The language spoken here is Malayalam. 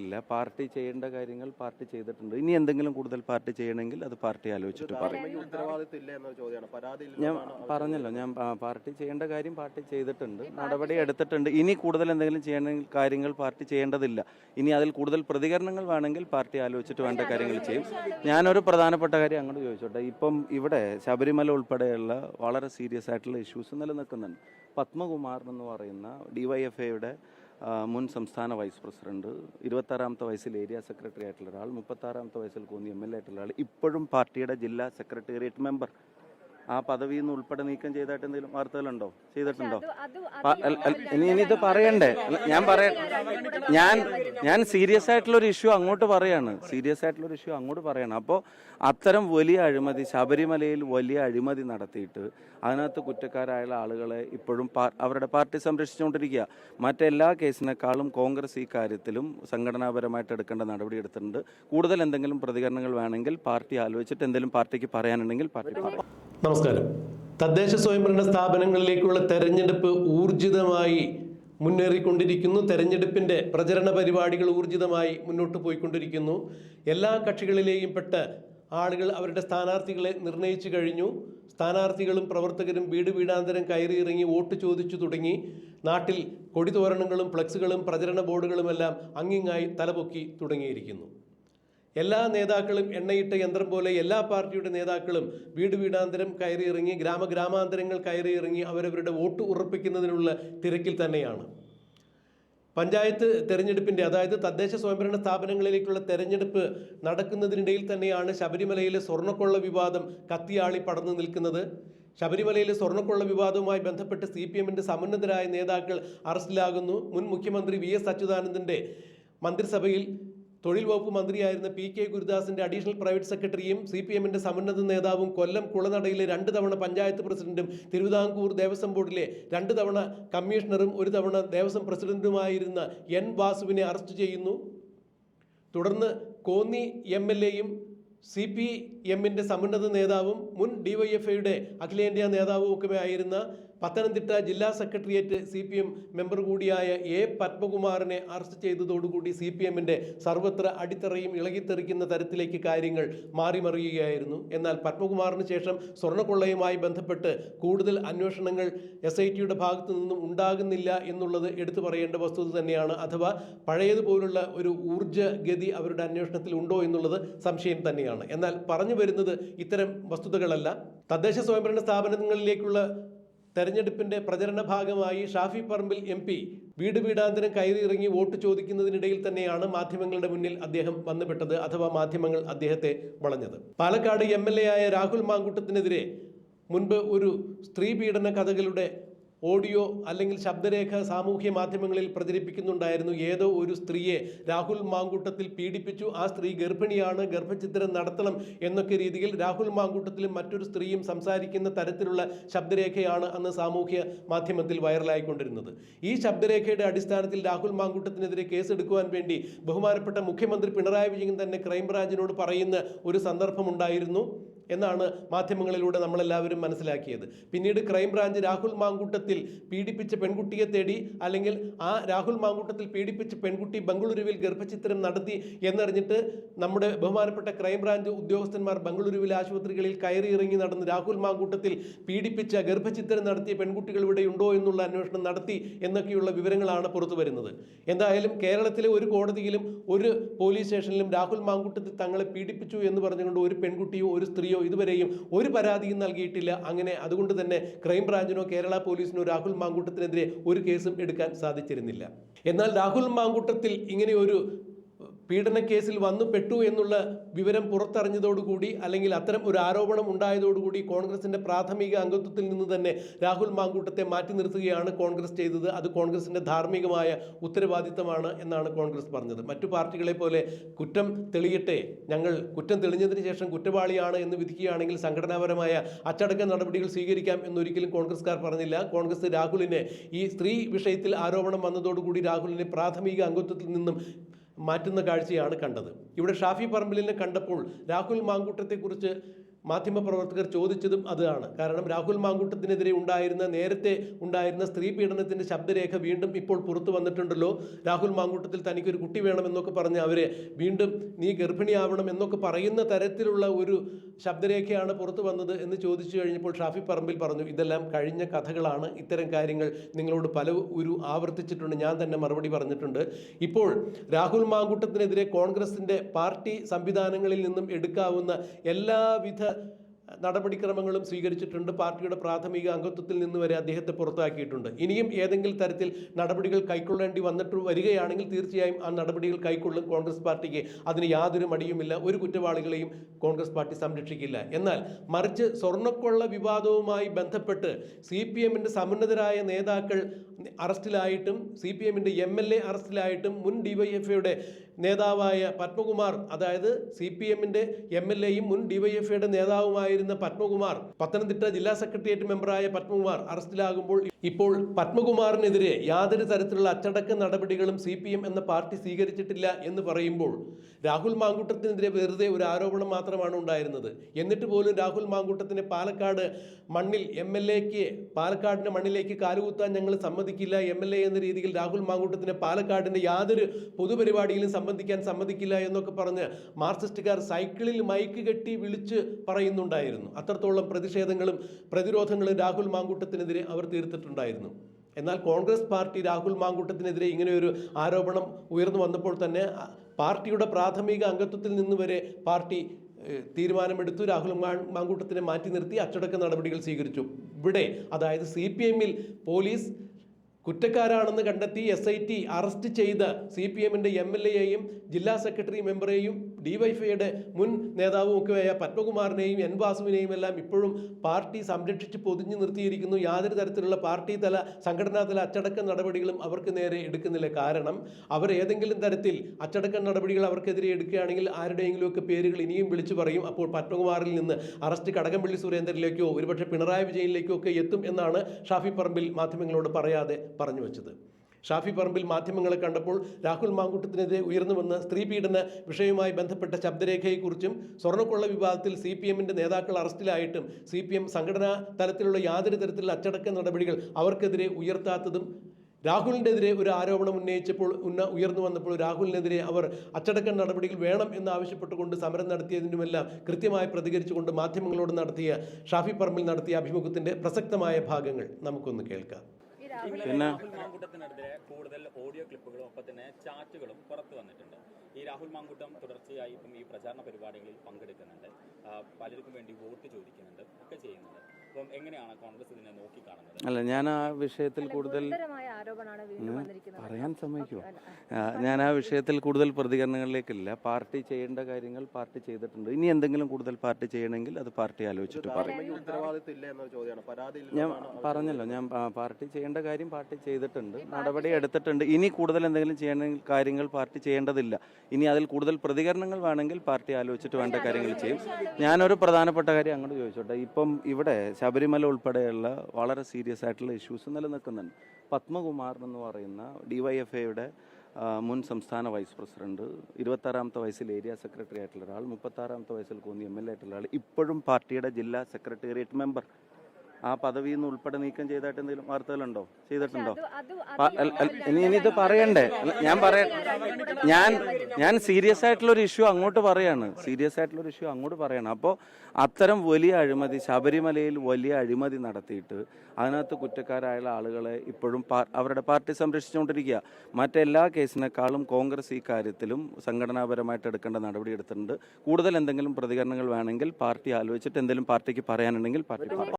ഇല്ല പാർട്ടി ചെയ്യേണ്ട കാര്യങ്ങൾ പാർട്ടി ചെയ്തിട്ടുണ്ട്. ഇനി എന്തെങ്കിലും കൂടുതൽ പാർട്ടി ചെയ്യണമെങ്കിൽ അത് പാർട്ടി ആലോചിച്ചിട്ട് പറയും. ഞാൻ പറഞ്ഞല്ലോ ഞാൻ പാർട്ടി ചെയ്യേണ്ട കാര്യം പാർട്ടി ചെയ്തിട്ടുണ്ട്. നടപടി എടുത്തിട്ടുണ്ട്. ഇനി കൂടുതൽ എന്തെങ്കിലും ചെയ്യണമെങ്കിൽ കാര്യങ്ങൾ പാർട്ടി ചെയ്യേണ്ടതില്ല. ഇനി അതിൽ കൂടുതൽ പ്രതികരണങ്ങൾ വേണമെങ്കിൽ പാർട്ടി ആലോചിച്ചിട്ട് വേണ്ട കാര്യങ്ങൾ ചെയ്യും. ഞാനൊരു പ്രധാനപ്പെട്ട കാര്യം അങ്ങോട്ട് ചോദിച്ചോട്ടെ. ഇപ്പം ഇവിടെ ശബരിമല ഉൾപ്പെടെയുള്ള വളരെ സീരിയസ് ആയിട്ടുള്ള ഇഷ്യൂസ് നിലനിൽക്കുന്നുണ്ട്. പത്മകുമാർ എന്ന് പറയുന്ന ഡിവൈഎഫ്ഐയുടെ മുൻ സംസ്ഥാന വൈസ് പ്രസിഡന്റ് ഇരുപത്താറാമത്തെ വയസ്സിൽ ഏരിയ സെക്രട്ടറി ആയിട്ടുള്ള ഒരാൾ മുപ്പത്താറാമത്തെ വയസ്സിൽ കോന്നി എം എൽ എ ആയിട്ടുള്ള ആൾ ഇപ്പോഴും പാർട്ടിയുടെ ജില്ലാ സെക്രട്ടേറിയറ്റ് മെമ്പർ. ആ പദവിയിൽ നിന്ന് ഉൾപ്പെടെ നീക്കം ചെയ്തായിട്ട് എന്തെങ്കിലും വാർത്തകളുണ്ടോ? ചെയ്തിട്ടുണ്ടോ? ഇനി ഇനി ഇത് പറയണ്ടേ? ഞാൻ പറയ. ഞാൻ ഞാൻ സീരിയസ് ആയിട്ടുള്ള ഒരു ഇഷ്യൂ അങ്ങോട്ട് പറയാണ്. സീരിയസ് ആയിട്ടുള്ള ഒരു ഇഷ്യൂ അങ്ങോട്ട് പറയാണ്. അപ്പോൾ അത്തരം വലിയ അഴിമതി ശബരിമലയിൽ വലിയ അഴിമതി നടത്തിയിട്ട് അതിനകത്ത് കുറ്റക്കാരായ ആളുകളെ ഇപ്പോഴും അവരുടെ പാർട്ടി സംരക്ഷിച്ചുകൊണ്ടിരിക്കുക. മറ്റെല്ലാ കേസിനേക്കാളും കോൺഗ്രസ് ഈ കാര്യത്തിലും സംഘടനാപരമായിട്ട് എടുക്കേണ്ട നടപടി എടുത്തിട്ടുണ്ട്. കൂടുതൽ എന്തെങ്കിലും പ്രതികരണങ്ങൾ വേണമെങ്കിൽ പാർട്ടി ആലോചിച്ചിട്ട് എന്തെങ്കിലും പാർട്ടിക്ക് പറയാനുണ്ടെങ്കിൽ പാർട്ടി പറയും നമസ്കാരം. തദ്ദേശ സ്വയംഭരണ സ്ഥാപനങ്ങളിലേക്കുള്ള തെരഞ്ഞെടുപ്പ് ഊർജിതമായി മുന്നേറിക്കൊണ്ടിരിക്കുന്നു. തെരഞ്ഞെടുപ്പിന്റെ പ്രചരണ പരിപാടികൾ ഊർജിതമായി മുന്നോട്ട് പോയിക്കൊണ്ടിരിക്കുന്നു. എല്ലാ കക്ഷികളിലെയും പെട്ട ആളുകൾ അവരുടെ സ്ഥാനാർത്ഥികളെ നിർണയിച്ചു കഴിഞ്ഞു. സ്ഥാനാർത്ഥികളും പ്രവർത്തകരും വീട് വീടാന്തരം കയറി ഇറങ്ങി വോട്ട് ചോദിച്ചു തുടങ്ങി. നാട്ടിൽ കൊടിതോരണങ്ങളും ഫ്ലക്സുകളും പ്രചരണ ബോർഡുകളുമെല്ലാം അങ്ങിങ്ങായി തലപൊക്കി തുടങ്ങിയിരിക്കുന്നു. എല്ലാ നേതാക്കളും എണ്ണയിട്ട യന്ത്രം പോലെ എല്ലാ പാർട്ടിയുടെ നേതാക്കളും വീട് വീടാന്തരം കയറിയിറങ്ങി ഗ്രാമഗ്രാമാന്തരങ്ങൾ കയറിയിറങ്ങി അവരവരുടെ വോട്ട് ഉറപ്പിക്കുന്നതിനുള്ള തിരക്കിൽ തന്നെയാണ്. പഞ്ചായത്ത് തെരഞ്ഞെടുപ്പിന്റെ അതായത് തദ്ദേശ സ്വയംഭരണ സ്ഥാപനങ്ങളിലേക്കുള്ള തെരഞ്ഞെടുപ്പ് നടക്കുന്നതിനിടയിൽ തന്നെയാണ് ശബരിമലയിലെ സ്വർണക്കൊള്ള വിവാദം കത്തിയാളി പടർന്നു നിൽക്കുന്നത്. ശബരിമലയിലെ സ്വർണക്കൊള്ള വിവാദവുമായി ബന്ധപ്പെട്ട് സി പി എമ്മിന്റെ സമുന്നതരായ നേതാക്കൾ അറസ്റ്റിലാകുന്നു. മുൻ മുഖ്യമന്ത്രി വി എസ് അച്യുതാനന്ദന്റെ മന്ത്രിസഭയിൽ തൊഴിൽ വകുപ്പ് മന്ത്രിയായിരുന്ന പി കെ ഗുരുദാസിന്റെ അഡീഷണൽ പ്രൈവറ്റ് സെക്രട്ടറിയും സി പി എമ്മിന്റെ സമുന്നത നേതാവും കൊല്ലം കുളനടയിലെ രണ്ട് തവണ പഞ്ചായത്ത് പ്രസിഡന്റും തിരുവിതാംകൂർ ദേവസ്വം ബോർഡിലെ രണ്ട് തവണ കമ്മീഷണറും ഒരു തവണ ദേവസ്വം പ്രസിഡന്റുമായിരുന്ന എൻ വാസുവിനെ അറസ്റ്റ് ചെയ്യുന്നു. തുടർന്ന് കോന്നി എം എൽ എയും സി പി എമ്മിന്റെ സമുന്നത നേതാവും മുൻ ഡിവൈഎഫ്ഐയുടെ അഖിലേന്ത്യാ നേതാവും ഒക്കെ ആയിരുന്ന പത്തനംതിട്ട ജില്ലാ secretariat C P M member കൂടിയായ എ പത്മകുമാറിനെ അറസ്റ്റ് ചെയ്തതോടുകൂടി സി പി എമ്മിന്റെ സർവത്ര അടിത്തറയും ഇളകിത്തെറിക്കുന്ന തരത്തിലേക്ക് കാര്യങ്ങൾ മാറിമറിയുകയായിരുന്നു. എന്നാൽ പത്മകുമാറിന് ശേഷം സ്വർണക്കൊള്ളയുമായി ബന്ധപ്പെട്ട് കൂടുതൽ അന്വേഷണങ്ങൾ എസ് ഐ ടിയുടെ ഭാഗത്തു നിന്നും ഉണ്ടാകുന്നില്ല എന്നുള്ളത് എടുത്തു പറയേണ്ട വസ്തുത തന്നെയാണ്. അഥവാ പഴയതുപോലുള്ള ഒരു ഊർജഗതി അവരുടെ അന്വേഷണത്തിൽ ഉണ്ടോ എന്നുള്ളത് സംശയം തന്നെയാണ്. എന്നാൽ പറഞ്ഞു വരുന്നത് ഇത്തരം വസ്തുതകളല്ല. തദ്ദേശ സ്വയംഭരണ സ്ഥാപനങ്ങളിലേക്കുള്ള തെരഞ്ഞെടുപ്പിന്റെ പ്രചരണ ഭാഗമായി ഷാഫി പറമ്പിൽ എം പി വീട് വീടാന്തരം കയറിയിറങ്ങി വോട്ട് ചോദിക്കുന്നതിനിടയിൽ തന്നെയാണ് മാധ്യമങ്ങളുടെ മുന്നിൽ അദ്ദേഹം വന്നുപെട്ടത് അഥവാ മാധ്യമങ്ങൾ അദ്ദേഹത്തെ വളഞ്ഞത്. പാലക്കാട് എം ആയ രാഹുൽ മാങ്കുട്ടത്തിനെതിരെ മുൻപ് ഒരു സ്ത്രീ പീഡന കഥകളുടെ ഓഡിയോ അല്ലെങ്കിൽ ശബ്ദരേഖ സാമൂഹ്യ മാധ്യമങ്ങളിൽ പ്രചരിപ്പിക്കുന്നുണ്ടായിരുന്നു. ഏതോ ഒരു സ്ത്രീയെ രാഹുൽ മാങ്കൂട്ടത്തിൽ പീഡിപ്പിച്ചു. ആ സ്ത്രീ ഗർഭിണിയാണ്. ഗർഭചിത്രം നടത്തണം എന്നൊക്കെ രീതിയിൽ രാഹുൽ മാങ്കൂട്ടത്തിലും മറ്റൊരു സ്ത്രീയും സംസാരിക്കുന്ന തരത്തിലുള്ള ശബ്ദരേഖയാണ് അന്ന് സാമൂഹ്യ മാധ്യമത്തിൽ വൈറലായിക്കൊണ്ടിരുന്നത്. ഈ ശബ്ദരേഖയുടെ അടിസ്ഥാനത്തിൽ രാഹുൽ മാങ്കൂട്ടത്തിനെതിരെ കേസെടുക്കുവാൻ വേണ്ടി ബഹുമാനപ്പെട്ട മുഖ്യമന്ത്രി പിണറായി വിജയൻ തന്നെ ക്രൈംബ്രാഞ്ചിനോട് പറയുന്ന ഒരു സന്ദർഭമുണ്ടായിരുന്നു. എന്നാണ് മാധ്യമങ്ങളിലൂടെ നമ്മളെല്ലാവരും മനസ്സിലാക്കിയത്. പിന്നീട് ക്രൈംബ്രാഞ്ച് രാഹുൽ മാങ്കൂട്ടത്തിൽ പീഡിപ്പിച്ച പെൺകുട്ടിയെ തേടി അല്ലെങ്കിൽ ആ രാഹുൽ മാങ്കൂട്ടത്തിൽ പീഡിപ്പിച്ച പെൺകുട്ടി ബംഗളൂരുവിൽ ഗർഭചിത്രം നടത്തി എന്നറിഞ്ഞിട്ട് നമ്മുടെ ബഹുമാനപ്പെട്ട ക്രൈംബ്രാഞ്ച് ഉദ്യോഗസ്ഥന്മാർ ബംഗളൂരുവിലെ ആശുപത്രികളിൽ കയറി ഇറങ്ങി നടന്ന് രാഹുൽ മാങ്കൂട്ടത്തിൽ പീഡിപ്പിച്ച ഗർഭചിത്രം നടത്തിയ പെൺകുട്ടികൾ ഇവിടെ ഉണ്ടോ എന്നുള്ള അന്വേഷണം നടത്തി എന്നൊക്കെയുള്ള വിവരങ്ങളാണ് പുറത്തു വരുന്നത്. എന്തായാലും കേരളത്തിലെ ഒരു കോടതിയിലും ഒരു പോലീസ് സ്റ്റേഷനിലും രാഹുൽ മാങ്കൂട്ടത്തിൽ തങ്ങളെ പീഡിപ്പിച്ചു എന്ന് പറഞ്ഞുകൊണ്ട് ഒരു പെൺകുട്ടിയോ ഒരു സ്ത്രീയോ ഇതുവരെയും ഒരു പരാതിയും നൽകിയിട്ടില്ല. അങ്ങനെ അതുകൊണ്ട് തന്നെ ക്രൈംബ്രാഞ്ചിനോ കേരള പോലീസിനോ രാഹുൽ മാങ്കൂട്ടത്തിനെതിരെ ഒരു കേസും എടുക്കാൻ സാധിച്ചിരുന്നില്ല. എന്നാൽ രാഹുൽ മാങ്കൂട്ടത്തിൽ ഇങ്ങനെ ഒരു പീഡന കേസിൽ വന്നു പെട്ടു എന്നുള്ള വിവരം പുറത്തറിഞ്ഞതോടുകൂടി അല്ലെങ്കിൽ അത്തരം ഒരു ആരോപണം ഉണ്ടായതോടുകൂടി കോൺഗ്രസിന്റെ പ്രാഥമിക അംഗത്വത്തിൽ നിന്ന് തന്നെ രാഹുൽ മാങ്കൂട്ടത്തെ മാറ്റി നിർത്തുകയാണ് കോൺഗ്രസ് ചെയ്തത്. അത് കോൺഗ്രസിന്റെ ധാർമ്മികമായ ഉത്തരവാദിത്തമാണ് എന്നാണ് കോൺഗ്രസ് പറഞ്ഞത്. മറ്റു പാർട്ടികളെ പോലെ കുറ്റം തെളിയട്ടെ. ഞങ്ങൾ കുറ്റം തെളിഞ്ഞതിന് ശേഷം കുറ്റവാളിയാണ് എന്ന് വിധിക്കുകയാണെങ്കിൽ സംഘടനാപരമായ അച്ചടക്ക നടപടികൾ സ്വീകരിക്കാം എന്നൊരിക്കലും കോൺഗ്രസ്കാർ പറഞ്ഞില്ല. കോൺഗ്രസ് രാഹുലിനെ ഈ സ്ത്രീ വിഷയത്തിൽ ആരോപണം വന്നതോടുകൂടി രാഹുലിനെ പ്രാഥമിക അംഗത്വത്തിൽ നിന്നും മാറ്റുന്ന കാഴ്ചയാണ് കണ്ടത്. ഇവിടെ ഷാഫി പറമ്പിലിനെ കണ്ടപ്പോൾ രാഹുൽ മാങ്കൂട്ടത്തെക്കുറിച്ച് മാധ്യമപ്രവർത്തകർ ചോദിച്ചതും അതാണ്. കാരണം രാഹുൽ മാങ്കൂട്ടത്തിനെതിരെ ഉണ്ടായിരുന്ന നേരത്തെ ഉണ്ടായിരുന്ന സ്ത്രീ പീഡനത്തിന്റെ ശബ്ദരേഖ വീണ്ടും ഇപ്പോൾ പുറത്തു വന്നിട്ടുണ്ടല്ലോ. രാഹുൽ മാങ്കൂട്ടത്തിൽ തനിക്കൊരു കുട്ടി വേണമെന്നൊക്കെ പറഞ്ഞ് അവരെ വീണ്ടും നീ ഗർഭിണിയാവണം എന്നൊക്കെ പറയുന്ന തരത്തിലുള്ള ഒരു ശബ്ദരേഖയാണ് പുറത്തു വന്നത് എന്ന് ചോദിച്ചു കഴിഞ്ഞപ്പോൾ ഷാഫി പറമ്പിൽ പറഞ്ഞു ഇതെല്ലാം കഴിഞ്ഞ കഥകളാണ്. ഇത്തരം കാര്യങ്ങൾ നിങ്ങളോട് പല ഒരു ആവർത്തിച്ചിട്ടുണ്ട്. ഞാൻ തന്നെ മറുപടി പറഞ്ഞിട്ടുണ്ട്. ഇപ്പോൾ രാഹുൽ മാങ്കൂട്ടത്തിനെതിരെ കോൺഗ്രസിന്റെ പാർട്ടി സംവിധാനങ്ങളിൽ നിന്നും എടുക്കാവുന്ന എല്ലാവിധ നടപടിക്രമങ്ങളും സ്വീകരിച്ചിട്ടുണ്ട്. പാർട്ടിയുടെ പ്രാഥമിക അംഗത്വത്തിൽ നിന്ന് വരെ അദ്ദേഹത്തെ പുറത്താക്കിയിട്ടുണ്ട്. ഇനിയും ഏതെങ്കിലും തരത്തിൽ നടപടികൾ കൈക്കൊള്ളേണ്ടി വന്നിട്ട് വരികയാണെങ്കിൽ തീർച്ചയായും ആ നടപടികൾ കൈക്കൊള്ളും കോൺഗ്രസ് പാർട്ടിക്ക്. അതിന് യാതൊരു മടിയുമില്ല. ഒരു കുറ്റവാളികളെയും കോൺഗ്രസ് പാർട്ടി സംരക്ഷിക്കില്ല. എന്നാൽ മറിച്ച് സ്വർണക്കൊള്ള വിവാദവുമായി ബന്ധപ്പെട്ട് സി പി എമ്മിന്റെ സമുന്നതരായ നേതാക്കൾ അറസ്റ്റിലായിട്ടും സി പി എമ്മിന്റെ എം എൽ എ അറസ്റ്റിലായിട്ടും മുൻ ഡിവൈഎഫ്ഐയുടെ നേതാവായ പത്മകുമാർ അതായത് സി പി എമ്മിന്റെ എം എൽ എയും മുൻ ഡിവൈഎഫ്ഐയുടെ നേതാവുമായിരുന്ന പത്മകുമാർ പത്തനംതിട്ട ജില്ലാ സെക്രട്ടേറിയറ്റ് മെമ്പറായ പത്മകുമാർ അറസ്റ്റിലാകുമ്പോൾ ഇപ്പോൾ പത്മകുമാറിനെതിരെ യാതൊരു തരത്തിലുള്ള അച്ചടക്ക നടപടികളും സി പി എം എന്ന പാർട്ടി സ്വീകരിച്ചിട്ടില്ല എന്ന് പറയുമ്പോൾ രാഹുൽ മാങ്കൂട്ടത്തിനെതിരെ വെറുതെ ഒരു ആരോപണം മാത്രമാണ് ഉണ്ടായിരുന്നത്. എന്നിട്ട് പോലും രാഹുൽ മാങ്കൂട്ടത്തിനെ പാലക്കാട് മണ്ണിൽ എം എൽ എക്ക് പാലക്കാടിന്റെ മണ്ണിലേക്ക് കാലുകുത്താൻ ഞങ്ങൾ സമ്മതിക്കില്ല. എം എൽ എ എന്ന രീതിയിൽ രാഹുൽ മാങ്കൂട്ടത്തിന് പാലക്കാടിന്റെ യാതൊരു പൊതുപരിപാടിയിലും സംബന്ധിക്കാൻ സമ്മതിക്കില്ല എന്നൊക്കെ പറഞ്ഞ് മാർക്സിസ്റ്റുകാർ സൈക്കിളിൽ മൈക്ക് കെട്ടി വിളിച്ച് പറയുന്നുണ്ടായിരുന്നു. അത്രത്തോളം പ്രതിഷേധങ്ങളും പ്രതിരോധങ്ങളും രാഹുൽ മാങ്കൂട്ടത്തിനെതിരെ അവർ തീർത്തിട്ടുണ്ടായിരുന്നു. എന്നാൽ കോൺഗ്രസ് പാർട്ടി രാഹുൽ മാങ്കൂട്ടത്തിനെതിരെ ഇങ്ങനെ ഒരു ആരോപണം ഉയർന്നു വന്നപ്പോൾ തന്നെ പാർട്ടിയുടെ പ്രാഥമിക അംഗത്വത്തിൽ നിന്ന് വരെ പാർട്ടി തീരുമാനമെടുത്തു. രാഹുൽ മാങ്കൂട്ടത്തിനെ മാറ്റി നിർത്തി. അച്ചടക്ക നടപടികൾ സ്വീകരിച്ചു. ഇവിടെ അതായത് സി പി എമ്മിൽ പോലീസ് കുറ്റക്കാരാണെന്ന് കണ്ടെത്തി എസ് ഐ ടി അറസ്റ്റ് ചെയ്ത് സി പി എമ്മിന്റെ എം എൽ എയെയും ജില്ലാ സെക്രട്ടറി മെമ്പറേയും ഡിവൈഫൈയുടെ മുൻ നേതാവും ഒക്കെയായ പത്മകുമാറിനെയും എൻ വാസുവിനെയും എല്ലാം ഇപ്പോഴും പാർട്ടി സംരക്ഷിച്ച് പൊതിഞ്ഞു നിർത്തിയിരിക്കുന്നു. യാതൊരു തരത്തിലുള്ള പാർട്ടി തല സംഘടനാ തല അച്ചടക്ക നടപടികളും അവർക്ക് നേരെ എടുക്കുന്നില്ല. കാരണം അവർ ഏതെങ്കിലും തരത്തിൽ അച്ചടക്ക നടപടികൾ അവർക്കെതിരെ എടുക്കുകയാണെങ്കിൽ ആരുടെയെങ്കിലുമൊക്കെ പേരുകൾ ഇനിയും വിളിച്ചു പറയും. അപ്പോൾ പത്മകുമാറിൽ നിന്ന് അറസ്റ്റ് കടകംപള്ളി സുരേന്ദ്രനിലേക്കോ ഒരുപക്ഷെ പിണറായി വിജയനിലേക്കോ ഒക്കെ എത്തും എന്നാണ് ഷാഫി പറമ്പിൽ മാധ്യമങ്ങളോട് പറയാതെ പറഞ്ഞു വെച്ചത്. ഷാഫി പറമ്പിൽ മാധ്യമങ്ങളെ കണ്ടപ്പോൾ രാഹുൽ മാങ്കൂട്ടത്തിനെതിരെ ഉയർന്നു വന്ന സ്ത്രീ പീഡന വിഷയവുമായി ബന്ധപ്പെട്ട ശബ്ദരേഖയെക്കുറിച്ചും സ്വർണക്കൊള്ള വിവാദത്തിൽ സി പി എമ്മിന്റെ നേതാക്കൾ അറസ്റ്റിലായിട്ടും സി പി എം സംഘടനാ തലത്തിലുള്ള യാതൊരു തരത്തിലുള്ള അച്ചടക്ക നടപടികൾ അവർക്കെതിരെ ഉയർത്താത്തതും രാഹുലിനെതിരെ ഒരു ആരോപണം ഉന്നയിച്ചപ്പോൾ ഉന്ന ഉയർന്നു വന്നപ്പോൾ രാഹുലിനെതിരെ അവർ അച്ചടക്ക നടപടികൾ വേണം എന്ന് ആവശ്യപ്പെട്ടുകൊണ്ട് സമരം നടത്തിയതിനുമെല്ലാം കൃത്യമായി പ്രതികരിച്ചുകൊണ്ട് മാധ്യമങ്ങളോട് നടത്തിയ ഷാഫി പറമ്പിൽ നടത്തിയ അഭിമുഖത്തിന്റെ പ്രസക്തമായ ഭാഗങ്ങൾ നമുക്കൊന്ന് കേൾക്കാം. പിന്നെ രാഹുൽ മാങ്കൂട്ടത്തിനെതിരെ കൂടുതൽ ഓഡിയോ ക്ലിപ്പുകളും ഒപ്പം തന്നെ ചാറ്റുകളും പുറത്തു വന്നിട്ടുണ്ട്. ഈ രാഹുൽ മാങ്കൂട്ടം തുടർച്ചയായി ഇപ്പം ഈ പ്രചാരണ പരിപാടികളിൽ പങ്കെടുക്കുന്നുണ്ട്. പലർക്കും വേണ്ടി വോട്ട് ചോദിക്കുന്നുണ്ട്. അല്ല ഞാൻ ആ വിഷയത്തിൽ കൂടുതൽ ആരോപണമാണ് വീണ്ടും വന്നിരിക്കുന്നത്. പറയാൻ സമ്മതിക്കുമോ ഞാൻ ആ വിഷയത്തിൽ കൂടുതൽ പ്രതികരണങ്ങളിലേക്കില്ല. പാർട്ടി ചെയ്യേണ്ട കാര്യങ്ങൾ പാർട്ടി ചെയ്തിട്ടുണ്ട്. ഇനി എന്തെങ്കിലും കൂടുതൽ പാർട്ടി ചെയ്യണമെങ്കിൽ അത് പാർട്ടി ആലോചിച്ചിട്ട് പറയും. ഞാൻ പറഞ്ഞല്ലോ ഞാൻ പാർട്ടി ചെയ്യേണ്ട കാര്യം പാർട്ടി ചെയ്തിട്ടുണ്ട്. നടപടി എടുത്തിട്ടുണ്ട്. ഇനി കൂടുതൽ എന്തെങ്കിലും ചെയ്യണമെങ്കിൽ കാര്യങ്ങൾ പാർട്ടി ചെയ്യേണ്ടതില്ല. ഇനി അതിൽ കൂടുതൽ പ്രതികരണങ്ങൾ വേണമെങ്കിൽ പാർട്ടി ആലോചിച്ചിട്ട് വേണ്ട കാര്യങ്ങൾ ചെയ്യും. ഞാനൊരു പ്രധാനപ്പെട്ട കാര്യം അങ്ങോട്ട് ചോദിച്ചോട്ടെ. ഇപ്പം ഇവിടെ ശബരിമല ഉൾപ്പെടെയുള്ള വളരെ സീരിയസ് ആയിട്ടുള്ള ഇഷ്യൂസ് നിലനിൽക്കുന്നുണ്ട്. പത്മകുമാർ എന്ന് പറയുന്ന ഡി വൈ എഫ് ഡിവൈഎഫ്ഐയുടെ മുൻ സംസ്ഥാന വൈസ് പ്രസിഡന്റ് ഇരുപത്താറാമത്തെ വയസ്സിൽ ഏരിയ സെക്രട്ടറി ആയിട്ടുള്ള ഒരാൾ മുപ്പത്താറാമത്തെ വയസ്സിൽ കോന്നി എം എൽ എ ആയിട്ടുള്ള ആൾ ഇപ്പോഴും പാർട്ടിയുടെ ജില്ലാ സെക്രട്ടേറിയറ്റ് മെമ്പർ ആ പദവിയിൽ നിന്ന് ഉൾപ്പെടെ നീക്കം ചെയ്തായിട്ട് എന്തെങ്കിലും വാർത്തകളുണ്ടോ? ചെയ്തിട്ടുണ്ടോ? ഇനി ഇനിയിത് ഇത് പറയണ്ടേ? ഞാൻ പറയ. ഞാൻ ഞാൻ സീരിയസ് ആയിട്ടുള്ള ഒരു ഇഷ്യൂ അങ്ങോട്ട് പറയാണ്. സീരിയസ് ആയിട്ടുള്ള ഒരു ഇഷ്യൂ അങ്ങോട്ട് പറയാണ്. അപ്പോൾ അത്തരം വലിയ അഴിമതി ശബരിമലയിൽ വലിയ അഴിമതി നടത്തിയിട്ട് അതിനകത്ത് കുറ്റക്കാരായുള്ള ആളുകളെ ഇപ്പോഴും അവരുടെ പാർട്ടി സംരക്ഷിച്ചുകൊണ്ടിരിക്കുക. മറ്റെല്ലാ കേസിനേക്കാളും കോൺഗ്രസ് ഈ കാര്യത്തിലും സംഘടനാപരമായിട്ട് എടുക്കേണ്ട നടപടി എടുത്തിട്ടുണ്ട്. കൂടുതൽ എന്തെങ്കിലും പ്രതികരണങ്ങൾ വേണമെങ്കിൽ പാർട്ടി ആലോചിച്ചിട്ട് എന്തെങ്കിലും പാർട്ടിക്ക് പറയാനുണ്ടെങ്കിൽ പാർട്ടി പറയും.